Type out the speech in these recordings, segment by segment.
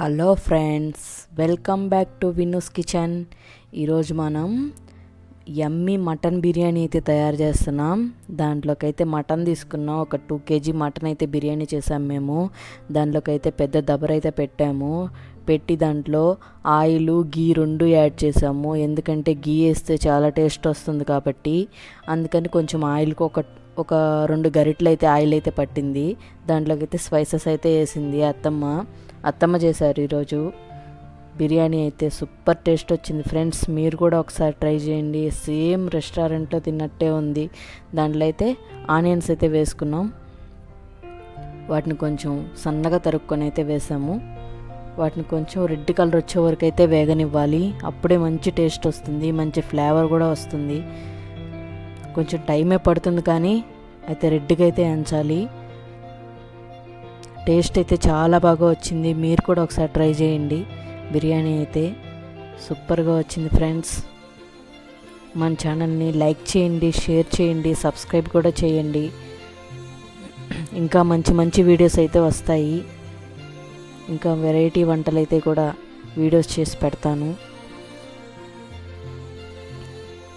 Hello friends welcome back to Vinu's kitchen. ఈరోజు మనం యమ్మీ mutton biryani అయితే తయారు చేస్తున్నాం. దాంట్లోకి అయితే మటన్ తీసుకున్నాం. ఒక టూ కేజీ మటన్ అయితే బిర్యానీ చేసాం మేము. దాంట్లోకి అయితే పెద్ద దబర అయితే పెట్టాము. పెట్టి దాంట్లో ఆయిల్ గీ రెండు యాడ్ చేసాము. ఎందుకంటే గీ వేస్తే చాలా టేస్ట్ వస్తుంది కాబట్టి. అందుకని కొంచెం ఆయిల్కి ఒక ఒక రెండు గరిటలు అయితే ఆయిల్ అయితే పట్టింది. దాంట్లోకి అయితే స్పైసెస్ అయితే వేసింది అత్తమ్మ. అత్తమ్మ చేశారు ఈరోజు. బిర్యానీ అయితే సూపర్ టేస్ట్ వచ్చింది. ఫ్రెండ్స్ మీరు కూడా ఒకసారి ట్రై చేయండి. సేమ్ రెస్టారెంట్లో తిన్నట్టే ఉంది. దాంట్లో అయితే ఆనియన్స్ అయితే వేసుకున్నాం. వాటిని కొంచెం సన్నగా తరుక్కొని అయితే వేసాము. వాటిని కొంచెం రెడ్ కలర్ వచ్చే వరకు అయితే వేగనివ్వాలి. అప్పుడే మంచి టేస్ట్ వస్తుంది. మంచి ఫ్లేవర్ కూడా వస్తుంది. కొంచెం టైమే పడుతుంది కానీ అయితే రెడ్గా అయితే ఎంచాలి. టేస్ట్ అయితే చాలా బాగా వచ్చింది. మీరు కూడా ఒకసారి ట్రై చేయండి. బిర్యానీ అయితే సూపర్గా వచ్చింది ఫ్రెండ్స్. మన ఛానల్ని లైక్ చేయండి షేర్ చేయండి సబ్స్క్రైబ్ కూడా చేయండి. ఇంకా మంచి మంచి వీడియోస్ అయితే వస్తాయి. ఇంకా వెరైటీ వంటలు అయితే కూడా వీడియోస్ చేసి పెడతాను.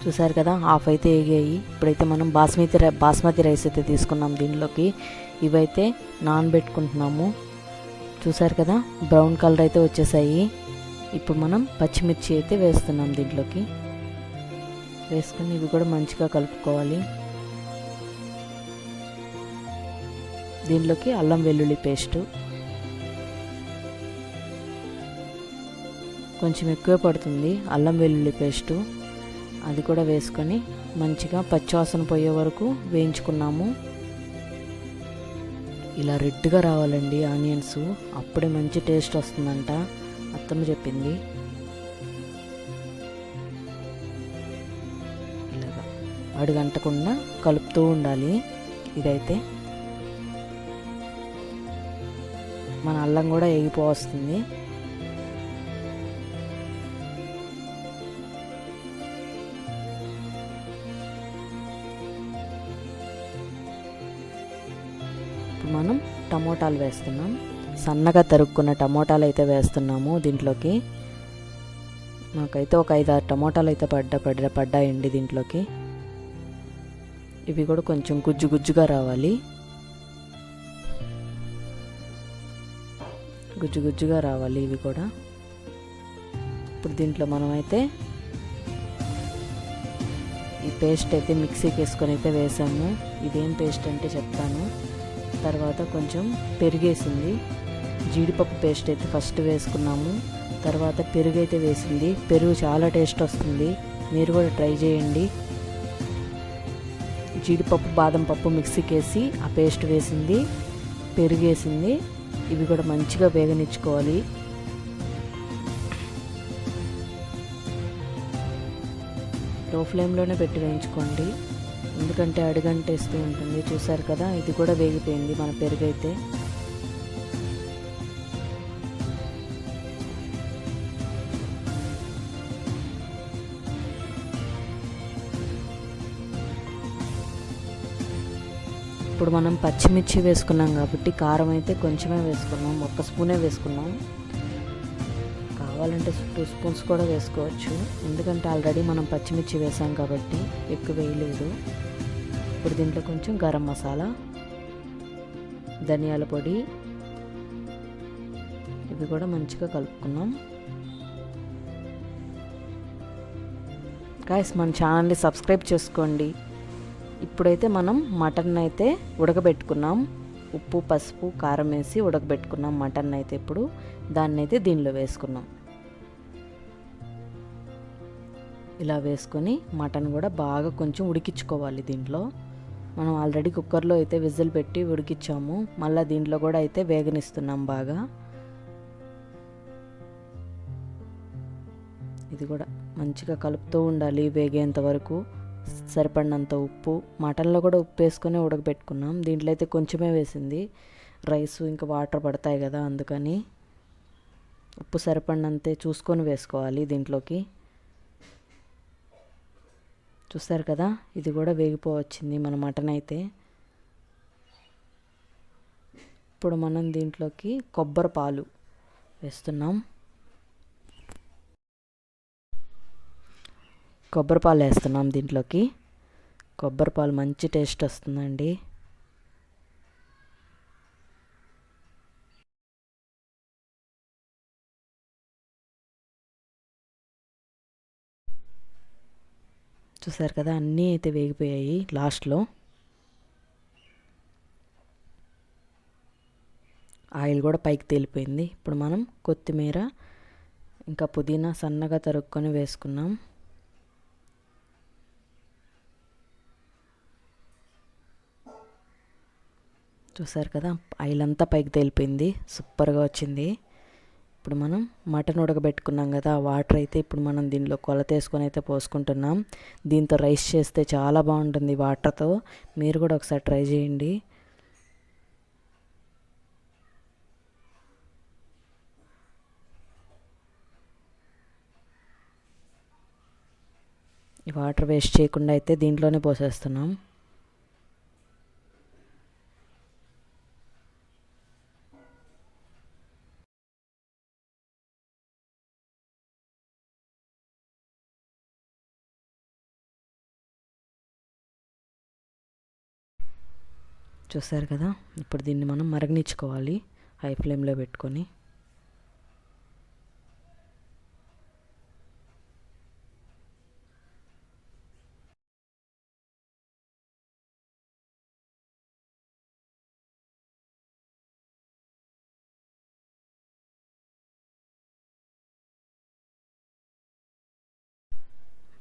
చూసారు కదా హాఫ్ అయితే వేగాయి ఇప్పుడైతే మనం బాస్మతి బాస్మతి రైస్ అయితే తీసుకున్నాం దీనిలోకి. ఇవైతే నానబెట్టుకుంటున్నాము. చూసారు కదా బ్రౌన్ కలర్ అయితే వచ్చేసాయి. ఇప్పుడు మనం పచ్చిమిర్చి అయితే వేస్తున్నాం దీంట్లోకి. వేసుకొని ఇవి కూడా మంచిగా కలుపుకోవాలి. దీనిలోకి అల్లం వెల్లుల్లి పేస్టు. కొంచెం ఎక్కువే పడుతుంది అల్లం వెల్లుల్లి పేస్టు. అది కూడా వేసుకొని మంచిగా పచ్చివాసన పోయే వరకు వేయించుకున్నాము. ఇలా రెడ్గా రావాలండి ఆనియన్స్. అప్పుడే మంచి టేస్ట్ వస్తుందంట. అత్తమ్మ చెప్పింది. ఇలాగా అడుగంటకుండా కలుపుతూ ఉండాలి. ఇదైతే మన అల్లం కూడా ఎగిపోవస్తుంది మనం టమోటాలు వేస్తున్నాం. సన్నగా తరుక్కున్న టమోటాలు అయితే వేస్తున్నాము దీంట్లోకి. మాకైతే ఒక ఐదు ఆరు టమోటాలు అయితే పడ్డ పడ్డ పడ్డాయండి దీంట్లోకి. ఇవి కూడా కొంచెం గుజ్జు గుజ్జుగా రావాలి. గుజ్జు గుజ్జుగా రావాలి ఇవి కూడా. ఇప్పుడు దీంట్లో మనమైతే ఈ పేస్ట్ అయితే మిక్సీకి వేసుకొని అయితే వేసాము. ఇదేం పేస్ట్ అంటే చెప్తాను. తర్వాత కొంచెం పెరిగేసింది. జీడిపప్పు పేస్ట్ అయితే ఫస్ట్ వేసుకున్నాము. తర్వాత పెరుగు అయితే వేసింది. పెరుగు చాలా టేస్ట్ వస్తుంది. మీరు కూడా ట్రై చేయండి. జీడిపప్పు బాదం పప్పు మిక్సీకి వేసి ఆ పేస్ట్ వేసింది. పెరుగు వేసింది ఇవి కూడా మంచిగా వేగనిచ్చుకోవాలి. లో ఫ్లేమ్లోనే పెట్టి వేయించుకోండి. ఎందుకంటే అడుగంటేస్తూ ఉంటుంది. చూసారు కదా ఇది కూడా వేగిపోయింది మన పెరుగైతే. అయితే ఇప్పుడు మనం పచ్చిమిర్చి వేసుకున్నాం కాబట్టి కారం అయితే కొంచెమే వేసుకున్నాం ఒక్క స్పూనే వేసుకున్నాం. కావాలంటే టూ స్పూన్స్ కూడా వేసుకోవచ్చు. ఎందుకంటే ఆల్రెడీ మనం పచ్చిమిర్చి వేసాం కాబట్టి ఎక్కువ వేయలేదు. ఇప్పుడు దీంట్లో కొంచెం గరం మసాలా ధనియాల పొడి ఇవి కూడా మంచిగా కలుపుకున్నాం. గాయస్ మన ఛానల్ని సబ్స్క్రైబ్ చేసుకోండి. ఇప్పుడైతే మనం మటన్ అయితే ఉడకబెట్టుకున్నాం. ఉప్పు పసుపు కారం వేసి ఉడకబెట్టుకున్నాం మటన్ అయితే ఇప్పుడు. దాన్ని అయితే దీనిలో వేసుకున్నాం. ఇలా వేసుకొని మటన్ కూడా బాగా కొంచెం ఉడికించుకోవాలి దీంట్లో. మనం ఆల్రెడీ కుక్కర్లో అయితే విజిల్ పెట్టి ఉడికిచ్చాము మళ్ళీ దీంట్లో కూడా అయితే వేగనిస్తున్నాం బాగా. ఇది కూడా మంచిగా కలుపుతూ ఉండాలి వేగేంత వరకు. సరిపడినంత ఉప్పు. మటన్లో కూడా ఉప్పు వేసుకొని ఉడకబెట్టుకున్నాం. దీంట్లో అయితే కొంచెమే వేసింది. రైస్ ఇంకా వాటర్ పడతాయి కదా అందుకని. ఉప్పు సరిపడినంతే చూసుకొని వేసుకోవాలి దీంట్లోకి. చూస్తారు కదా? ఇది కూడా వేగిపోవచ్చింది మన మటన్ అయితే. ఇప్పుడు మనం దీంట్లోకి కొబ్బరి పాలు వేస్తున్నాం. కొబ్బరి పాలు వేస్తున్నాం దీంట్లోకి. కొబ్బరి పాలు మంచి టేస్ట్ వస్తుందండి. చూసారు కదా అన్నీ అయితే వేగిపోయాయి లాస్ట్లో. ఆయిల్ కూడా పైకి తేలిపోయింది. ఇప్పుడు మనం కొత్తిమీర ఇంకా పుదీనా సన్నగా తరుక్కొని వేసుకున్నాం. చూసారు కదా ఆయిల్ అంతా పైకి తేలిపోయింది. సూపర్గా వచ్చింది. ఇప్పుడు మనం మటన్ ఉడకబెట్టుకున్నాం కదా ఆ వాటర్ అయితే ఇప్పుడు మనం దీనిలో కొలత వేసుకొని అయితే పోసుకుంటున్నాం. దీంతో రైస్ చేస్తే చాలా బాగుంటుంది వాటర్తో. మీరు కూడా ఒకసారి ట్రై చేయండి. ఈ వాటర్ వేస్ట్ చేయకుండా అయితే దీంట్లోనే పోసేస్తున్నాం. చూసారు కదా? ఇప్పుడు దీన్ని మనం మరగనిచ్చుకోవాలి. హై ఫ్లేమ్లో పెట్టుకొని.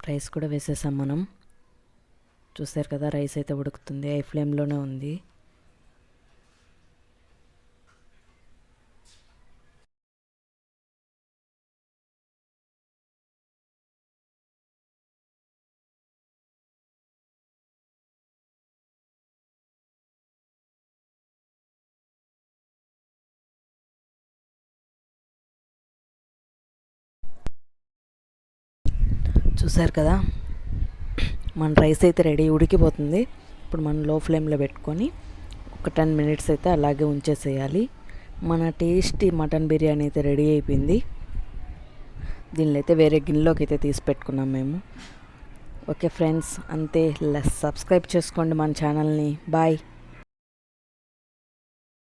రైస్ కూడా వేసేసాం మనం. చూసారు కదా రైస్ అయితే ఉడుకుతుంది. ఐ ఫ్లేమ్లోనే ఉంది. చూసారు కదా? మన రైస్ అయితే రెడీ ఉడికిపోతుంది. ఇప్పుడు మనం లో ఫ్లేమ్లో పెట్టుకొని ఒక టెన్ మినిట్స్ అయితే అలాగే ఉంచేసేయాలి. మన టేస్టీ మటన్ బిర్యానీ అయితే రెడీ అయిపోయింది. దీనిలో అయితే వేరే గిన్నెలోకి అయితే తీసి పెట్టుకున్నాం మేము. ఓకే ఫ్రెండ్స్ అంతే. సబ్స్క్రైబ్ చేసుకోండి మన ఛానల్ని. బాయ్.